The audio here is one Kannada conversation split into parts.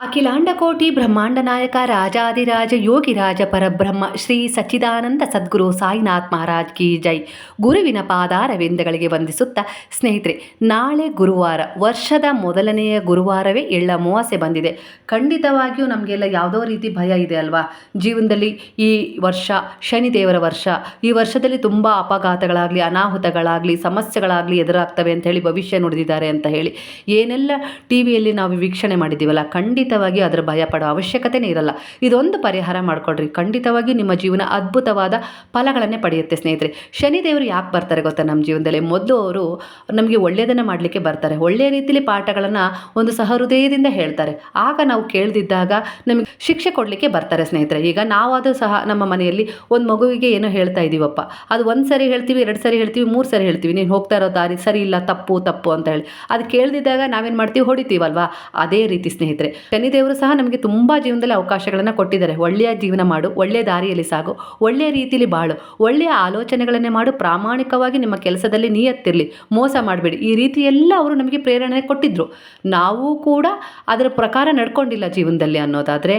ಅಖಿಲಾಂಡಕೋಟಿ ಬ್ರಹ್ಮಾಂಡ ನಾಯಕ ರಾಜಾದಿರಾಜ ಯೋಗಿರಾಜ ಪರಬ್ರಹ್ಮ ಶ್ರೀ ಸಚ್ಚಿದಾನಂದ ಸದ್ಗುರು ಸಾಯಿನಾಥ್ ಮಹಾರಾಜ್ ಕಿ ಜೈ. ಗುರುವಿನ ಪಾದಾರವಿಂದಗಳಿಗೆ ವಂದಿಸುತ್ತಾ ಸ್ನೇಹಿತರೆ, ನಾಳೆ ಗುರುವಾರ, ವರ್ಷದ ಮೊದಲನೆಯ ಗುರುವಾರವೇ ಎಳ್ಳ ಅಮಾವಾಸ್ಯೆ ಬಂದಿದೆ. ಖಂಡಿತವಾಗಿಯೂ ನಮಗೆಲ್ಲ ಯಾವುದೋ ರೀತಿ ಭಯ ಇದೆ ಅಲ್ವಾ? ಜೀವನದಲ್ಲಿ ಈ ವರ್ಷ, ಶನಿದೇವರ ವರ್ಷ, ಈ ವರ್ಷದಲ್ಲಿ ತುಂಬ ಅಪಘಾತಗಳಾಗಲಿ, ಅನಾಹುತಗಳಾಗಲಿ, ಸಮಸ್ಯೆಗಳಾಗಲಿ ಎದುರಾಗ್ತವೆ ಅಂತ ಹೇಳಿ ಭವಿಷ್ಯ ನುಡಿದಿದ್ದಾರೆ ಅಂತ ಹೇಳಿ ಏನೆಲ್ಲ ಟಿ ವಿಯಲ್ಲಿ ನಾವು ವೀಕ್ಷಣೆ ಮಾಡಿದ್ದೀವಲ್ಲ ಖಂಡಿತವಾಗಿ ಅದರ ಭಯ ಪಡೋ ಅವಶ್ಯಕತೆನೇ ಇರಲ್ಲ. ಇದೊಂದು ಪರಿಹಾರ ಮಾಡಿಕೊಡ್ರಿ. ಖಂಡಿತವಾಗಿ ನಿಮ್ಮ ಜೀವನ ಅದ್ಭುತವಾದ ಫಲಗಳನ್ನೇ ಪಡೆಯುತ್ತೆ ಸ್ನೇಹಿತರೆ. ಶನಿದೇವರು ಯಾಕೆ ಬರ್ತಾರೆ ಗೊತ್ತಾ ನಮ್ಮ ಜೀವನದಲ್ಲಿ? ಮೊದಲು ಅವರು ನಮಗೆ ಒಳ್ಳೆಯದನ್ನು ಮಾಡಲಿಕ್ಕೆ ಬರ್ತಾರೆ. ಒಳ್ಳೆಯ ರೀತಿಯಲ್ಲಿ ಪಾಠಗಳನ್ನು ಒಂದು ಸಹೃದಯದಿಂದ ಹೇಳ್ತಾರೆ. ಆಗ ನಾವು ಕೇಳ್ದಿದ್ದಾಗ ನಮಗೆ ಶಿಕ್ಷೆ ಕೊಡಲಿಕ್ಕೆ ಬರ್ತಾರೆ ಸ್ನೇಹಿತರೆ. ಈಗ ನಾವಾದರೂ ಸಹ ನಮ್ಮ ಮನೆಯಲ್ಲಿ ಒಂದು ಮಗುವಿಗೆ ಏನೋ ಹೇಳ್ತಾ ಇದ್ದೀವಪ್ಪ ಅದು ಒಂದು ಸರಿ ಹೇಳ್ತೀವಿ, ಎರಡು ಸರಿ ಹೇಳ್ತೀವಿ, ಮೂರು ಸರಿ ಹೇಳ್ತೀವಿ. ನೀನು ಹೋಗ್ತಾ ಇರೋ ದಾರಿ ಸರಿ ಇಲ್ಲ, ತಪ್ಪು ತಪ್ಪು ಅಂತ ಹೇಳಿ. ಅದು ಕೇಳ್ದಿದ್ದಾಗ ನಾವೇನು ಮಾಡ್ತೀವಿ? ಹೊಡಿತೀವಲ್ವಾ? ಅದೇ ರೀತಿ ಸ್ನೇಹಿತರೆ. ಶನಿದೇವರು ಸಹ ನಮಗೆ ತುಂಬ ಜೀವನದಲ್ಲಿ ಅವಕಾಶಗಳನ್ನು ಕೊಟ್ಟಿದ್ದಾರೆ. ಒಳ್ಳೆಯ ಜೀವನ ಮಾಡು, ಒಳ್ಳೆಯ ದಾರಿಯಲ್ಲಿ ಸಾಗು, ಒಳ್ಳೆಯ ರೀತಿಯಲ್ಲಿ ಬಾಳು, ಒಳ್ಳೆಯ ಆಲೋಚನೆಗಳನ್ನೇ ಮಾಡು, ಪ್ರಾಮಾಣಿಕವಾಗಿ ನಿಮ್ಮ ಕೆಲಸದಲ್ಲಿ ನಿಯತ್ತಿರಲಿ, ಮೋಸ ಮಾಡಬೇಡಿ. ಈ ರೀತಿ ಎಲ್ಲ ಅವರು ನಮಗೆ ಪ್ರೇರಣೆ ಕೊಟ್ಟಿದ್ದರು ನಾವು ಕೂಡ ಅದರ ಪ್ರಕಾರ ನಡ್ಕೊಂಡಿಲ್ಲ ಜೀವನದಲ್ಲಿ ಅನ್ನೋದಾದರೆ.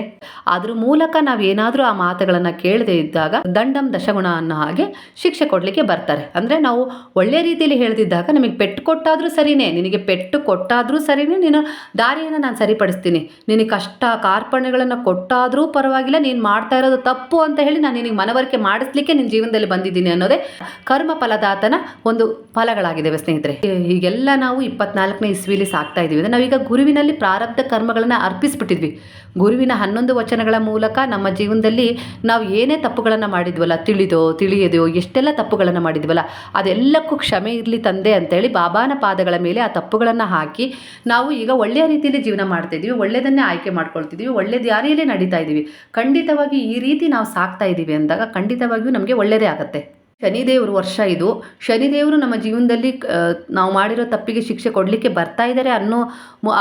ಅದ್ರ ಮೂಲಕ ನಾವು ಏನಾದರೂ ಆ ಮಾತುಗಳನ್ನು ಕೇಳದೇ ಇದ್ದಾಗ ದಂಡಂ ದಶಗುಣ ಅನ್ನೋ ಹಾಗೆ ಶಿಕ್ಷೆ ಕೊಡಲಿಕ್ಕೆ ಬರ್ತಾರೆ. ಅಂದರೆ ನಾವು ಒಳ್ಳೆಯ ರೀತಿಯಲ್ಲಿ ಹೇಳ್ದಿದ್ದಾಗ ನಿಮಗೆ ಪೆಟ್ಟು ಕೊಟ್ಟಾದರೂ ಸರಿನೇ, ನಿನಗೆ ಪೆಟ್ಟು ಕೊಟ್ಟಾದರೂ ಸರಿನೇ, ನೀನು ದಾರಿಯನ್ನು ನಾನು ಸರಿಪಡಿಸ್ತೀನಿ ನಿನಗೆ ಕಷ್ಟ ಕಾರ್ಪಣ್ಯಗಳನ್ನು ಕೊಟ್ಟಾದರೂ ಪರವಾಗಿಲ್ಲ, ನೀನು ಮಾಡ್ತಾ ಇರೋದು ತಪ್ಪು ಅಂತ ಹೇಳಿ ನಾನು ನಿನಗೆ ಮನವರಿಕೆ ಮಾಡಿಸ್ಲಿಕ್ಕೆ ನಿನ್ನ ಜೀವನದಲ್ಲಿ ಬಂದಿದ್ದೀನಿ ಅನ್ನೋದೇ ಕರ್ಮ ಫಲದಾತನ ಒಂದು ಫಲಗಳಾಗಿದ್ದಾವೆ ಸ್ನೇಹಿತರೆ. ಹೀಗೆಲ್ಲ ನಾವು ಇಪ್ಪತ್ನಾಲ್ಕನೇ ಇಸ್ವಿಲಿ ಸಾಕ್ತಾ ಇದ್ದೀವಿ. ಅಂದರೆ ನಾವೀಗ ಗುರುವಿನಲ್ಲಿ ಪ್ರಾರಬ್ಧ ಕರ್ಮಗಳನ್ನು ಅರ್ಪಿಸ್ಬಿಟ್ಟಿದ್ವಿ. ಗುರುವಿನ ಹನ್ನೊಂದು ವಚನಗಳ ಮೂಲಕ ನಮ್ಮ ಜೀವನದಲ್ಲಿ ನಾವು ಏನೇ ತಪ್ಪುಗಳನ್ನು ಮಾಡಿದ್ವಲ್ಲ, ತಿಳಿದೋ ತಿಳಿಯದೋ ಎಷ್ಟೆಲ್ಲ ತಪ್ಪುಗಳನ್ನು ಮಾಡಿದ್ವಲ್ಲ, ಅದೆಲ್ಲಕ್ಕೂ ಕ್ಷಮೆ ಇರಲಿ ತಂದೆ ಅಂತೇಳಿ ಬಾಬಾನ ಪಾದಗಳ ಮೇಲೆ ಆ ತಪ್ಪುಗಳನ್ನು ಹಾಕಿ ನಾವು ಈಗ ಒಳ್ಳೆಯ ರೀತಿಯಲ್ಲಿ ಜೀವನ ಮಾಡ್ತಾ ಇದ್ದೀವಿ. ಒಳ್ಳೆಯದನ್ನೇ ಆಯ್ಕೆ ಮಾಡ್ಕೊಳ್ತಿದ್ದೀವಿ ಒಳ್ಳೆ ದಾರಿಯಲ್ಲೇ ನಡೀತಾ ಇದ್ದೀವಿ ಖಂಡಿತವಾಗಿ ಈ ರೀತಿ ನಾವು ಸಾಕ್ತಾ ಇದ್ದೀವಿ ಅಂದಾಗ ಖಂಡಿತವಾಗಿಯೂ ನಮಗೆ ಒಳ್ಳೆಯದೇ ಆಗುತ್ತೆ. ಶನಿದೇವರು ವರ್ಷ ಇದು. ಶನಿದೇವರು ನಮ್ಮ ಜೀವನದಲ್ಲಿ ನಾವು ಮಾಡಿರೋ ತಪ್ಪಿಗೆ ಶಿಕ್ಷೆ ಕೊಡಲಿಕ್ಕೆ ಬರ್ತಾ ಇದ್ದಾರೆ ಅನ್ನೋ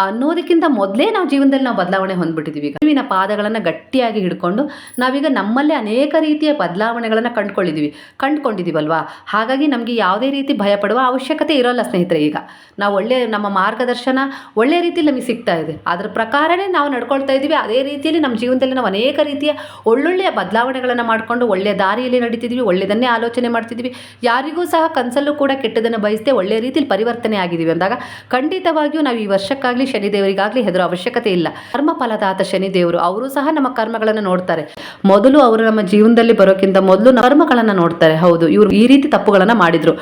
ಅನ್ನೋದಕ್ಕಿಂತ ಮೊದಲೇ ನಾವು ಜೀವನದಲ್ಲಿ ನಾವು ಬದಲಾವಣೆ ಹೊಂದ್ಬಿಟ್ಟಿದ್ದೀವಿ ಗುರುವಿನ ಪಾದಗಳನ್ನು ಗಟ್ಟಿಯಾಗಿ ಹಿಡ್ಕೊಂಡು ನಾವೀಗ ನಮ್ಮಲ್ಲೇ ಅನೇಕ ರೀತಿಯ ಬದಲಾವಣೆಗಳನ್ನು ಕಂಡುಕೊಂಡಿದ್ದೀವಿ ಕಂಡುಕೊಂಡಿದ್ದೀವಲ್ವಾ ಹಾಗಾಗಿ ನಮಗೆ ಯಾವುದೇ ರೀತಿ ಭಯಪಡುವ ಅವಶ್ಯಕತೆ ಇರೋಲ್ಲ ಸ್ನೇಹಿತರೆ ಈಗ. ನಾವು ಒಳ್ಳೆಯ ನಮ್ಮ ಮಾರ್ಗದರ್ಶನ ಒಳ್ಳೆಯ ರೀತಿಯಲ್ಲಿ ನಮಗೆ ಸಿಗ್ತಾ ಇದೆ. ಅದರ ಪ್ರಕಾರನೇ ನಾವು ನಡ್ಕೊಳ್ತಾ ಇದ್ದೀವಿ. ಅದೇ ರೀತಿಯಲ್ಲಿ ನಮ್ಮ ಜೀವನದಲ್ಲಿ ನಾವು ಅನೇಕ ರೀತಿಯ ಒಳ್ಳೊಳ್ಳೆಯ ಬದಲಾವಣೆಗಳನ್ನು ಮಾಡಿಕೊಂಡು ಒಳ್ಳೆಯ ದಾರಿಯಲ್ಲಿ ನಡೀತಿದ್ದೀವಿ ಒಳ್ಳೆಯದನ್ನೇ ಆಲೋಚನೆ ಮಾಡ್ತಿದ್ದೀವಿ. ಯಾರಿಗೂ ಸಹ ಕನಸಲ್ಲೂ ಕೂಡ ಕೆಟ್ಟದನ್ನು ಬಯಸದೆ ಒಳ್ಳೆಯ ರೀತಿಯಲ್ಲಿ ಪರಿವರ್ತನೆ ಆಗಿದ್ದೀವಿ ಅಂದಾಗ ಖಂಡಿತವಾಗಿಯೂ ನಾವು ಈ ವರ್ಷಕ್ಕಾಗಲಿ ಶನಿದೇವರಿಗಾಗಲಿ ಹೆದರೋ ಅವಶ್ಯಕತೆ ಇಲ್ಲ. ಕರ್ಮ ಫಲದಾತ ಶನಿದೇವರು, ಅವರು ಸಹ ನಮ್ಮ ಕರ್ಮಗಳನ್ನು ನೋಡ್ತಾರೆ. ಮೊದಲು ಅವರು ನಮ್ಮ ಜೀವನದಲ್ಲಿ ಬರೋಕ್ಕಿಂತ ಮೊದಲು ಕರ್ಮಗಳನ್ನು ನೋಡ್ತಾರೆ. ಹೌದು, ಇವರು ಈ ರೀತಿ ತಪ್ಪುಗಳನ್ನು ಮಾಡಿದ್ರು.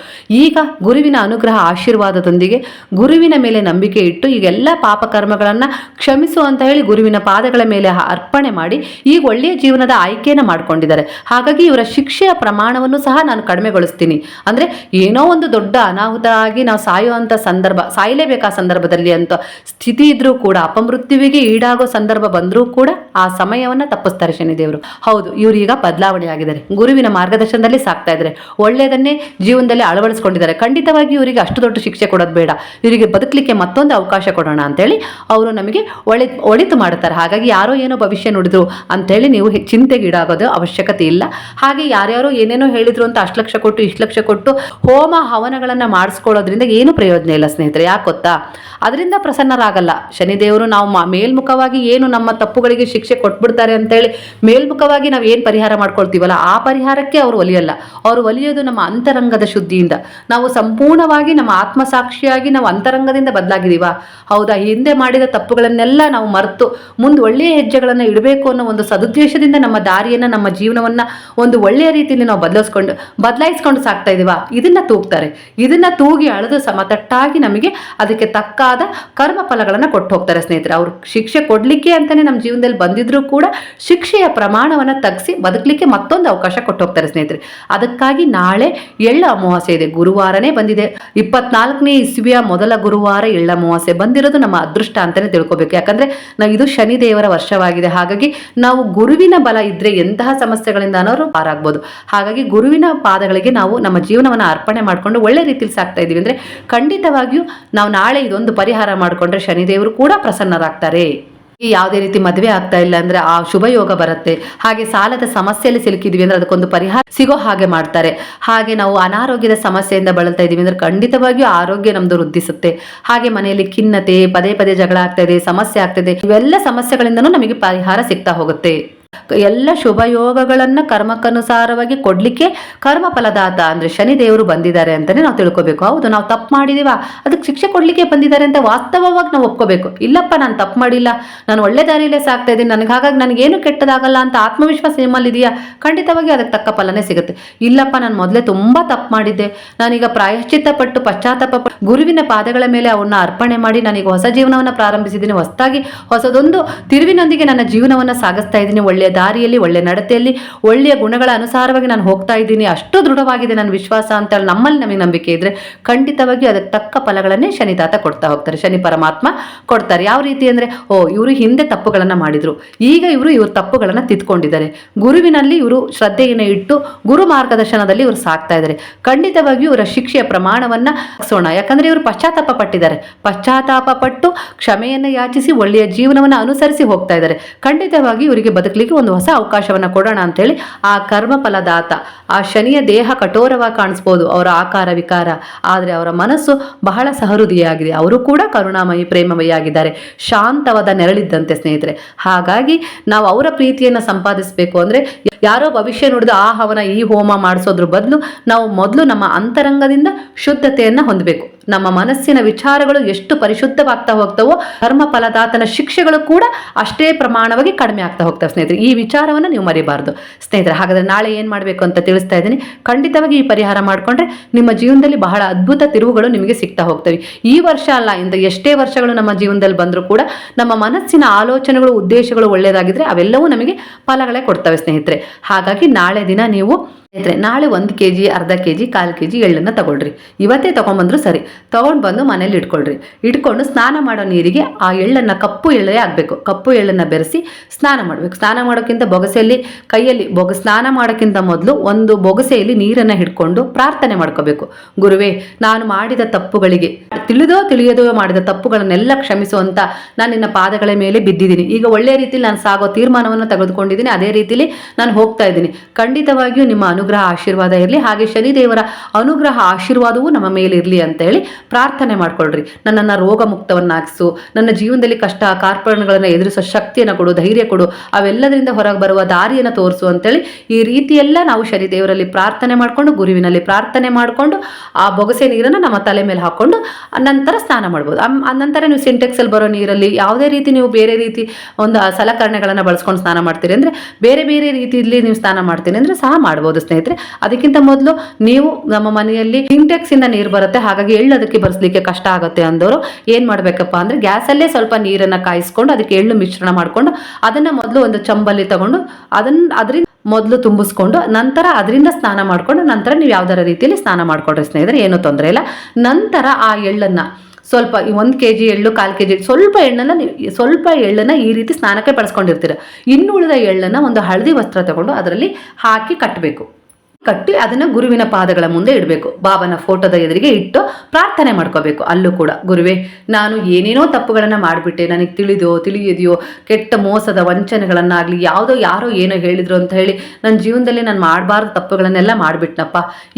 ಈಗ ಗುರುವಿನ ಅನುಗ್ರಹ ಆಶೀರ್ವಾದದೊಂದಿಗೆ ಗುರುವಿನ ಮೇಲೆ ನಂಬಿಕೆ ಇಟ್ಟು ಈಗೆಲ್ಲ ಪಾಪ ಕರ್ಮಗಳನ್ನು ಕ್ಷಮಿಸು ಅಂತ ಹೇಳಿ ಗುರುವಿನ ಪಾದಗಳ ಮೇಲೆ ಅರ್ಪಣೆ ಮಾಡಿ ಈಗ ಒಳ್ಳೆಯ ಜೀವನದ ಆಯ್ಕೆಯನ್ನು ಮಾಡ್ಕೊಂಡಿದ್ದಾರೆ. ಹಾಗಾಗಿ ಇವರ ಶಿಕ್ಷೆಯ ಪ್ರಮಾಣವನ್ನು ಸಹ ನಾನು ಕಡಿಮೆಗೊಳಿಸ್ತೀನಿ. ಅಂದರೆ ಏನೋ ಒಂದು ದೊಡ್ಡ ಅನಾಹುತ ಆಗಿ ನಾವು ಸಾಯುವಂಥ ಸಂದರ್ಭ, ಸಾಯಲೇಬೇಕು ಸಂದರ್ಭದಲ್ಲಿ ಅಂತ ಸ್ಥಿತಿ ಇದ್ರೂ ಕೂಡ, ಅಪಮೃತ್ಯುವಿಗೆ ಈಡಾಗೋ ಸಂದರ್ಭ ಬಂದರೂ ಕೂಡ ಆ ಸಮಯವನ್ನು ತಪ್ಪಿಸ್ತಾರೆ ಶನಿದೇವರು. ಹೌದು, ಇವರು ಈಗ ಬದಲಾವಣೆ ಆಗಿದ್ದಾರೆ. ಗುರುವಿನ ಮಾರ್ಗದರ್ಶನದಲ್ಲಿ ಸಾಕ್ತಾ ಇದ್ದಾರೆ. ಒಳ್ಳೆಯದನ್ನೇ ಜೀವನದಲ್ಲಿ ಅಳವಡಿಸ್ಕೊಂಡಿದ್ದಾರೆ. ಖಂಡಿತವಾಗಿ ಇವರಿಗೆ ಅಷ್ಟು ದೊಡ್ಡ ಶಿಕ್ಷೆ ಕೊಡೋದು ಬೇಡ. ಇವರಿಗೆ ಬದುಕಲಿಕ್ಕೆ ಮತ್ತೊಂದು ಅವಕಾಶ ಕೊಡೋಣ ಅಂತೇಳಿ ಅವರು ನಮಗೆ ಒಳ್ಳೆ ಒಳಿತು ಮಾಡುತ್ತಾರೆ ಹಾಗಾಗಿ ಯಾರೋ ಏನೋ ಭವಿಷ್ಯ ನುಡಿದ್ರು ಅಂತೇಳಿ ನೀವು ಚಿಂತೆಗೀಡಾಗೋದು ಅವಶ್ಯಕತೆ ಇಲ್ಲ. ಹಾಗೆ ಯಾರ್ಯಾರೋ ಏನೇನೋ ಹೇಳಿದ್ರು ಅಂತ ಅಷ್ಟು ಲಕ್ಷ ಕೊಟ್ಟು, ಇಷ್ಟು ಲಕ್ಷ ಕೊಟ್ಟು ಹೋಮ ಹವನಗಳನ್ನು ಮಾಡಿಸ್ಕೊಳ್ಳೋದ್ರಿಂದ ಏನು ಪ್ರಯೋಜನ ಇಲ್ಲ ಸ್ನೇಹಿತರೆ. ಯಾಕೆ ಗೊತ್ತಾ? ಅದರಿಂದ ಪ್ರಸನ್ನರಾಗಲ್ಲ. ಶನಿದೇವರು ನಾವು ಮೇಲ್ಮುಖವಾಗಿ ಏನು ನಮ್ಮ ತಪ್ಪುಗಳಿಗೆ ಶಿಕ್ಷೆ ಕೊಟ್ಬಿಡ್ತಾರೆ ಅಂತೇಳಿ ಮೇಲ್ಮುಖವಾಗಿ ನಾವು ಏನು ಪರಿಹಾರ ಮಾಡ್ಕೊಳ್ತೀವಲ್ಲ, ಆ ಪರಿಹಾರಕ್ಕೆ ಅವರು ಒಲಿಯಲ್ಲ. ಅವರು ಒಲಿಯೋದು ನಮ್ಮ ಅಂತರಂಗದ ಶುದ್ಧಿಯಿಂದ. ನಾವು ಸಂಪೂರ್ಣವಾಗಿ ನಮ್ಮ ಆತ್ಮಸಾಕ್ಷಿಯಾಗಿ ನಾವು ಅಂತರಂಗದಿಂದ ಬದಲಾಗಿದ್ದೀವ. ಹೌದಾ? ಹಿಂದೆ ಮಾಡಿದ ತಪ್ಪುಗಳನ್ನೆಲ್ಲ ನಾವು ಮರೆತು ಮುಂದೆ ಒಳ್ಳೆಯ ಹೆಜ್ಜೆಗಳನ್ನು ಇಡಬೇಕು ಅನ್ನೋ ಒಂದು ಸದುದ್ದೇಶದಿಂದ ನಮ್ಮ ದಾರಿಯನ್ನು, ನಮ್ಮ ಜೀವನವನ್ನು ಒಂದು ಒಳ್ಳೆಯ ರೀತಿಯಲ್ಲಿ ನಾವು ಬದಲಾಯಿಸ್ಕೊಂಡು ಬದಲಾಯಿಸ್ಕೊಂಡು ಸಾಕ್ತಾ ಇದೀವ. ಇದನ್ನ ತೂಗ್ತಾರೆ. ಇದನ್ನ ತೂಗಿ ಅಳೆದು ಸಮತಟ್ಟಾಗಿ ನಮಗೆ ಅದಕ್ಕೆ ತಕ್ಕಾದ ಕರ್ಮ ಫಲಗಳನ್ನು ಕೊಟ್ಟು ಹೋಗ್ತಾರೆ ಸ್ನೇಹಿತರೆ. ಅವ್ರು ಶಿಕ್ಷೆ ಕೊಡಲಿಕ್ಕೆ ಅಂತಲೇ ನಮ್ಮ ಜೀವನದಲ್ಲಿ ಬಂದಿದ್ರೂ ಕೂಡ ಶಿಕ್ಷೆಯ ಪ್ರಮಾಣವನ್ನು ತಗ್ಸಿ ಬದುಕಲಿಕ್ಕೆ ಮತ್ತೊಂದು ಅವಕಾಶ ಕೊಟ್ಟು ಹೋಗ್ತಾರೆ ಸ್ನೇಹಿತರೆ. ಅದಕ್ಕಾಗಿ ನಾಳೆ ಎಳ್ಳ ಅಮಾವಾಸ್ಯೆ ಇದೆ. ಗುರುವಾರನೇ ಬಂದಿದೆ. ಇಪ್ಪತ್ನಾಲ್ಕನೇ ಇಸ್ವಿಯ ಮೊದಲ ಗುರುವಾರ ಎಳ್ಳ ಅಮಾವಾಸ್ಯೆ ಬಂದಿರೋದು ನಮ್ಮ ಅದೃಷ್ಟ ಅಂತಲೇ ತಿಳ್ಕೊಬೇಕು. ಯಾಕಂದ್ರೆ ನಾವು ಇದು ಶನಿದೇವರ ವರ್ಷವಾಗಿದೆ. ಹಾಗಾಗಿ ನಾವು ಗುರುವಿನ ಬಲ ಇದ್ರೆ ಎಂತಹ ಸಮಸ್ಯೆಗಳಿಂದನೂ ಪಾರಾಗ್ಬೋದು. ಹಾಗಾಗಿ ಗುರುವಿನ ಪಾದಗಳಿಗೆ ನಾವು ನಮ್ಮ ಜೀವನವನ್ನು ಅರ್ಪಣೆ ಮಾಡಿಕೊಂಡು ಒಳ್ಳೆ ರೀತಿಯಲ್ಲಿ ಸಾಕ್ತಾ ಇದ್ದೀವಿ ಅಂದ್ರೆ ಖಂಡಿತವಾಗಿಯೂ ನಾವು ನಾಳೆ ಇದೊಂದು ಪರಿಹಾರ ಮಾಡಿಕೊಂಡ್ರೆ ಶನಿದೇವರು ಕೂಡ ಪ್ರಸನ್ನರಾಗ್ತಾರೆ. ಯಾವುದೇ ರೀತಿ ಮದುವೆ ಆಗ್ತಾ ಇಲ್ಲ ಅಂದ್ರೆ ಆ ಶುಭ ಯೋಗ ಬರುತ್ತೆ. ಹಾಗೆ ಸಾಲದ ಸಮಸ್ಯೆಯಲ್ಲಿ ಸಿಲುಕಿದ್ವಿ ಅಂದ್ರೆ ಅದಕ್ಕೊಂದು ಪರಿಹಾರ ಸಿಗೋ ಹಾಗೆ ಮಾಡ್ತಾರೆ. ಹಾಗೆ ನಾವು ಅನಾರೋಗ್ಯದ ಸಮಸ್ಯೆಯಿಂದ ಬಳಲ್ತಾ ಇದೀವಿ ಅಂದ್ರೆ ಖಂಡಿತವಾಗಿಯೂ ಆರೋಗ್ಯ ನಮ್ದು ವೃದ್ಧಿಸುತ್ತೆ. ಹಾಗೆ ಮನೆಯಲ್ಲಿ ಖಿನ್ನತೆ, ಪದೇ ಪದೇ ಜಗಳ ಆಗ್ತಾ ಇದೆ, ಸಮಸ್ಯೆ ಆಗ್ತಾ ಇದೆ. ಇವೆಲ್ಲ ಸಮಸ್ಯೆಗಳಿಂದನೂ ನಮಗೆ ಪರಿಹಾರ ಸಿಗ್ತಾ ಹೋಗುತ್ತೆ. ಎಲ್ಲ ಶುಭಯೋಗಗಳನ್ನು ಕರ್ಮಕ್ಕನುಸಾರವಾಗಿ ಕೊಡ್ಲಿಕ್ಕೆ ಕರ್ಮಫಲದಾತ ಅಂದರೆ ಅಂದ್ರೆ ಶನಿ ದೇವರು ಬಂದಿದ್ದಾರೆ ಅಂತಲೇ ನಾವು ತಿಳ್ಕೊಬೇಕು. ಹೌದು, ನಾವು ತಪ್ಪು ಮಾಡಿದೀವ. ಅದಕ್ಕೆ ಶಿಕ್ಷೆ ಕೊಡ್ಲಿಕ್ಕೆ ಬಂದಿದ್ದಾರೆ ಅಂತ ವಾಸ್ತವವಾಗಿ ನಾವು ಒಪ್ಕೋಬೇಕು. ಇಲ್ಲಪ್ಪ, ನಾನು ತಪ್ಪು ಮಾಡಿಲ್ಲ. ನಾನು ಒಳ್ಳೆ ದಾರಿಯಲ್ಲೇ ಸಾಕ್ತಾ ಇದ್ದೀನಿ. ನನಗೆ ಹಾಗಾಗಿ ನನಗೇನು ಕೆಟ್ಟದಾಗಲ್ಲ ಅಂತ ಆತ್ಮವಿಶ್ವಾಸ ನಿಮ್ಮಲ್ಲಿ ಇದೆಯಾ ಖಂಡಿತವಾಗಿ ಅದಕ್ಕೆ ತಕ್ಕ ಫಲನೇ ಸಿಗುತ್ತೆ. ಇಲ್ಲಪ್ಪ, ನಾನು ಮೊದಲೇ ತುಂಬಾ ತಪ್ಪು ಮಾಡಿದ್ದೆ. ನಾನೀಗ ಪ್ರಾಯಶ್ಚಿತ್ತ ಪಟ್ಟು ಪಶ್ಚಾತ್ತಾಪ ಗುರುವಿನ ಪಾದಗಳ ಮೇಲೆ ಅವನ್ನ ಅರ್ಪಣೆ ಮಾಡಿ ನನಗೆ ಹೊಸ ಜೀವನವನ್ನು ಪ್ರಾರಂಭಿಸಿದ್ದೀನಿ. ಹೊಸದಾಗಿ ಹೊಸದೊಂದು ತಿರುವಿನೊಂದಿಗೆ ನನ್ನ ಜೀವನವನ್ನು ಸಾಗಿಸ್ತಾ ಇದ್ದೀನಿ. ಒಳ್ಳೆಯ ದಾರಿಯಲ್ಲಿ, ಒಳ್ಳೆಯ ನಡತೆಯಲ್ಲಿ, ಒಳ್ಳೆಯ ಗುಣಗಳ ಅನುಸಾರವಾಗಿ ನಾನು ಹೋಗ್ತಾ ಇದ್ದೀನಿ. ಅಷ್ಟು ದೃಢವಾಗಿದೆ ನನ್ನ ವಿಶ್ವಾಸ ಅಂತ ಹೇಳಿ ನಮ್ಮಲ್ಲಿ ನಮಗೆ ನಂಬಿಕೆ ಇದ್ರೆ ಖಂಡಿತವಾಗಿ ಅದಕ್ಕೆ ತಕ್ಕ ಫಲಗಳನ್ನೇ ಶನಿತಾತ ಕೊಡ್ತಾ ಹೋಗ್ತಾರೆ. ಶನಿ ಪರಮಾತ್ಮ ಕೊಡ್ತಾರೆ. ಯಾವ ರೀತಿ ಅಂದ್ರೆ, ಓ, ಇವರು ಹಿಂದೆ ತಪ್ಪುಗಳನ್ನ ಮಾಡಿದ್ರು. ಈಗ ಇವರು ಇವರು ತಪ್ಪುಗಳನ್ನ ತಿದ್ಕೊಂಡಿದ್ದಾರೆ. ಗುರುವಿನಲ್ಲಿ ಇವರು ಶ್ರದ್ಧೆಯನ್ನು ಇಟ್ಟು ಗುರು ಮಾರ್ಗದರ್ಶನದಲ್ಲಿ ಇವರು ಸಾಕ್ತಾ ಇದ್ದಾರೆ. ಖಂಡಿತವಾಗಿಯೂ ಇವರ ಶಿಕ್ಷೆಯ ಪ್ರಮಾಣವನ್ನ ಸೋಣ. ಯಾಕಂದ್ರೆ ಇವರು ಪಶ್ಚಾತ್ತಾಪ ಪಟ್ಟಿದ್ದಾರೆ. ಪಶ್ಚಾತ್ತಾಪ ಪಟ್ಟು ಕ್ಷಮೆಯನ್ನು ಯಾಚಿಸಿ, ಒಳ್ಳೆಯ ಜೀವನವನ್ನು ಅನುಸರಿಸಿ ಹೋಗ್ತಾ ಇದ್ದಾರೆ. ಖಂಡಿತವಾಗಿ ಇವರಿಗೆ ಬದುಕಲಿಕ್ಕೆ ಒಂದು ಹೊಸ ಅವಕಾಶವನ್ನು ಕೊಡೋಣ ಅಂತೇಳಿ ಆ ಕರ್ಮ ಫಲದಾತ ಆ ಶನಿಯ ದೇಹ ಕಠೋರವಾಗಿ ಕಾಣಿಸ್ಬೋದು ಅವರ ಆಕಾರ ವಿಕಾರ. ಆದರೆ ಅವರ ಮನಸ್ಸು ಬಹಳ ಸಹೃದಯಾಗಿದೆ ಅವರು ಕೂಡ ಕರುಣಾಮಯಿ ಪ್ರೇಮಮಯಿ ಆಗಿದ್ದಾರೆ ಶಾಂತವಾದ ನೆರಳಿದ್ದಂತೆ ಸ್ನೇಹಿತರೆ. ಹಾಗಾಗಿ ನಾವು ಅವರ ಪ್ರೀತಿಯನ್ನು ಸಂಪಾದಿಸಬೇಕು ಅಂದ್ರೆ ಯಾರೋ ಭವಿಷ್ಯ ನೋಡಿದ ಆ ಹವನ, ಈ ಹೋಮ ಮಾಡಿಸೋದ್ರ ಬದಲು ನಾವು ಮೊದಲು ನಮ್ಮ ಅಂತರಂಗದಿಂದ ಶುದ್ಧತೆಯನ್ನು ಹೊಂದಬೇಕು. ನಮ್ಮ ಮನಸ್ಸಿನ ವಿಚಾರಗಳು ಎಷ್ಟು ಪರಿಶುದ್ಧವಾಗ್ತಾ ಹೋಗ್ತವೋ ಕರ್ಮ ಫಲದಾತನ ಶಿಕ್ಷೆಗಳು ಕೂಡ ಅಷ್ಟೇ ಪ್ರಮಾಣವಾಗಿ ಕಡಿಮೆ ಆಗ್ತಾ ಹೋಗ್ತವೆ ಸ್ನೇಹಿತರೆ. ಈ ವಿಚಾರವನ್ನು ನೀವು ಮರಿಬಾರ್ದು. ಸ್ನೇಹಿತರೆ, ಹಾಗಾದರೆ ನಾಳೆ ಏನು ಮಾಡಬೇಕು ಅಂತ ತಿಳಿಸ್ತಾ ಇದ್ದೀನಿ. ಖಂಡಿತವಾಗಿ ಈ ಪರಿಹಾರ ಮಾಡಿಕೊಂಡ್ರೆ ನಿಮ್ಮ ಜೀವನದಲ್ಲಿ ಬಹಳ ಅದ್ಭುತ ತಿರುವುಗಳು ನಿಮಗೆ ಸಿಗ್ತಾ ಹೋಗ್ತವೆ. ಈ ವರ್ಷ ಅಲ್ಲ, ಇಂದ ಎಷ್ಟೇ ವರ್ಷಗಳು ನಮ್ಮ ಜೀವನದಲ್ಲಿ ಬಂದರೂ ಕೂಡ ನಮ್ಮ ಮನಸ್ಸಿನ ಆಲೋಚನೆಗಳು, ಉದ್ದೇಶಗಳು ಒಳ್ಳೆಯದಾಗಿದ್ದರೆ ಅವೆಲ್ಲವೂ ನಮಗೆ ಫಲಗಳೇ ಕೊಡ್ತವೆ ಸ್ನೇಹಿತರೆ. ಹಾಗಾಗಿ ನಾಳೆ ದಿನ ನೀವು ನಾಳೆ ಒಂದು ಕೆ ಜಿ ಅರ್ಧ ಕೆ ಜಿ ಕಾಲು ಕೆ ಜಿ ಎಳ್ಳನ್ನು ತಗೊಳ್ರಿ. ಇವತ್ತೇ ತೊಗೊಂಬಂದ್ರು ಸರಿ. ತೊಗೊಂಡು ಬಂದು ಮನೇಲಿ ಇಟ್ಕೊಳ್ರಿ. ಇಟ್ಕೊಂಡು ಸ್ನಾನ ಮಾಡೋ ನೀರಿಗೆ ಆ ಎಳ್ಳನ್ನು ಕಪ್ಪು ಎಳ್ಳೇ ಆಗಬೇಕು ಕಪ್ಪು ಎಳ್ಳನ್ನು ಬೆರೆಸಿ ಸ್ನಾನ ಮಾಡಬೇಕು. ಸ್ನಾನ ಮಾಡೋಕ್ಕಿಂತ ಬೊಗಸೆಯಲ್ಲಿ, ಕೈಯಲ್ಲಿ ಬೊಗ, ಸ್ನಾನ ಮಾಡೋಕ್ಕಿಂತ ಮೊದಲು ಒಂದು ಬೊಗಸೆಯಲ್ಲಿ ನೀರನ್ನು ಹಿಡ್ಕೊಂಡು ಪ್ರಾರ್ಥನೆ ಮಾಡ್ಕೋಬೇಕು. ಗುರುವೇ, ನಾನು ಮಾಡಿದ ತಪ್ಪುಗಳಿಗೆ, ತಿಳಿದೋ ತಿಳಿಯದೋ ಮಾಡಿದ ತಪ್ಪುಗಳನ್ನೆಲ್ಲ ಕ್ಷಮಿಸುವಂಥ ನಾನು ನಿನ್ನ ಪಾದಗಳ ಮೇಲೆ ಬಿದ್ದಿದ್ದೀನಿ. ಈಗ ಒಳ್ಳೆಯ ರೀತಿಯಲ್ಲಿ ನಾನು ಸಾಗೋ ತೀರ್ಮಾನವನ್ನು ತೆಗೆದುಕೊಂಡಿದ್ದೀನಿ. ಅದೇ ರೀತಿಯಲ್ಲಿ ನಾನು ಹೋಗ್ತಾ ಇದ್ದೀನಿ. ಖಂಡಿತವಾಗಿಯೂ ನಿಮ್ಮ ಅನುಗ್ರಹ ಆಶೀರ್ವಾದ ಇರಲಿ. ಹಾಗೆ ಶನಿದೇವರ ಅನುಗ್ರಹ ಆಶೀರ್ವಾದವೂ ನಮ್ಮ ಮೇಲೆ ಇರಲಿ ಅಂತ ಹೇಳಿ ಪ್ರಾರ್ಥನೆ ಮಾಡ್ಕೊಳ್ರಿ. ನನ್ನನ್ನು ರೋಗ ಮುಕ್ತವನ್ನಾಗಿಸು. ನನ್ನ ಜೀವನದಲ್ಲಿ ಕಷ್ಟ, ಕಾರ್ಪಣ್ಯಗಳನ್ನು ಎದುರಿಸೋ ಶಕ್ತಿಯನ್ನು ಕೊಡು, ಧೈರ್ಯ ಕೊಡು. ಅವೆಲ್ಲದರಿಂದ ಹೊರಗೆ ಬರುವ ದಾರಿಯನ್ನು ತೋರಿಸು ಅಂತೇಳಿ ಈ ರೀತಿಯೆಲ್ಲ ನಾವು ಶನಿದೇವರಲ್ಲಿ ಪ್ರಾರ್ಥನೆ ಮಾಡಿಕೊಂಡು, ಗುರುವಿನಲ್ಲಿ ಪ್ರಾರ್ಥನೆ ಮಾಡಿಕೊಂಡು, ಆ ಬೊಗಸೆ ನೀರನ್ನು ನಮ್ಮ ತಲೆ ಮೇಲೆ ಹಾಕ್ಕೊಂಡು ನಂತರ ಸ್ನಾನ ಮಾಡ್ಬೋದು. ನಂತರ ನೀವು ಸಿಂಟೆಕ್ಸಲ್ಲಿ ಬರೋ ನೀರಲ್ಲಿ ಯಾವುದೇ ರೀತಿ ನೀವು ಬೇರೆ ರೀತಿ ಒಂದು ಸಲಕರಣೆಗಳನ್ನು ಬಳಸ್ಕೊಂಡು ಸ್ನಾನ ಮಾಡ್ತೀರಿ ಅಂದರೆ, ಬೇರೆ ಬೇರೆ ರೀತಿಯಲ್ಲಿ ನೀವು ಸ್ನಾನ ಮಾಡ್ತೀನಿ ಅಂದರೆ ಸಹ ಮಾಡ್ಬೋದು. ಸ್ನೇಹಿತರೆ, ಅದಕ್ಕಿಂತ ಮೊದಲು ನೀವು ನಮ್ಮ ಮನೆಯಲ್ಲಿ ಸಿಂಟೆಕ್ಸ್ ಇಂದ ನೀರು ಬರುತ್ತೆ, ಹಾಗಾಗಿ ಎಳ್ಳು ಅದಕ್ಕೆ ಬರ್ಸ್ಲಿಕ್ಕೆ ಕಷ್ಟ ಆಗುತ್ತೆ ಅಂದವರು ಏನು ಮಾಡಬೇಕಪ್ಪ ಅಂದ್ರೆ, ಗ್ಯಾಸಲ್ಲೇ ಸ್ವಲ್ಪ ನೀರನ್ನ ಕಾಯಿಸ್ಕೊಂಡು ಅದಕ್ಕೆ ಎಳ್ಳು ಮಿಶ್ರಣ ಮಾಡಿಕೊಂಡು ಅದನ್ನ ಮೊದಲು ಒಂದು ಚಂಬಲ್ಲಿ ತಗೊಂಡು ಅದನ್ನ ಅದರಿಂದ ಮೊದಲು ತುಂಬಿಸ್ಕೊಂಡು ನಂತರ ಅದರಿಂದ ಸ್ನಾನ ಮಾಡ್ಕೊಂಡು ನಂತರ ನೀವು ಯಾವ್ದಾರ ರೀತಿಯಲ್ಲಿ ಸ್ನಾನ ಮಾಡ್ಕೊಂಡ್ರೆ ಸ್ನೇಹಿತರೆ, ಏನೂ ತೊಂದರೆ ಇಲ್ಲ. ನಂತರ ಆ ಎಳ್ಳನ್ನು ಸ್ವಲ್ಪ ಒಂದು ಕೆ ಜಿ ಎಳ್ಳು, ಕಾಲು ಕೆ ಜಿ ಸ್ವಲ್ಪ ಎಳ್ಳನ್ನು ನೀವು ಸ್ವಲ್ಪ ಎಳ್ಳನ್ನು ಈ ರೀತಿ ಸ್ನಾನಕ್ಕೆ ಬಳಸ್ಕೊಂಡಿರ್ತೀರ. ಇನ್ನು ಉಳಿದ ಎಳ್ಳನ್ನು ಒಂದು ಹಳದಿ ವಸ್ತ್ರ ತಗೊಂಡು ಅದರಲ್ಲಿ ಹಾಕಿ ಕಟ್ಟಬೇಕು ಕಟ್ಟಿ ಅದನ್ನು ಗುರುವಿನ ಪಾದಗಳ ಮುಂದೆ ಇಡಬೇಕು. ಬಾಬನ ಫೋಟೋದ ಎದುರಿಗೆ ಇಟ್ಟು ಪ್ರಾರ್ಥನೆ ಮಾಡ್ಕೋಬೇಕು. ಅಲ್ಲೂ ಕೂಡ, ಗುರುವೇ, ನಾನು ಏನೇನೋ ತಪ್ಪುಗಳನ್ನು ಮಾಡಿಬಿಟ್ಟೆ. ನನಗೆ ತಿಳಿದೋ, ತಿಳಿಯದೆಯೋ, ಕೆಟ್ಟ ಮೋಸದ ವಂಚನೆಗಳನ್ನಾಗಲಿ, ಯಾವುದೋ ಯಾರೋ ಏನೋ ಹೇಳಿದ್ರು ಅಂತ ಹೇಳಿ ನನ್ನ ಜೀವನದಲ್ಲಿ ನಾನು ಮಾಡಬಾರ್ದು ತಪ್ಪುಗಳನ್ನೆಲ್ಲ ಮಾಡಿಬಿಟ್ನಪ್ಪ.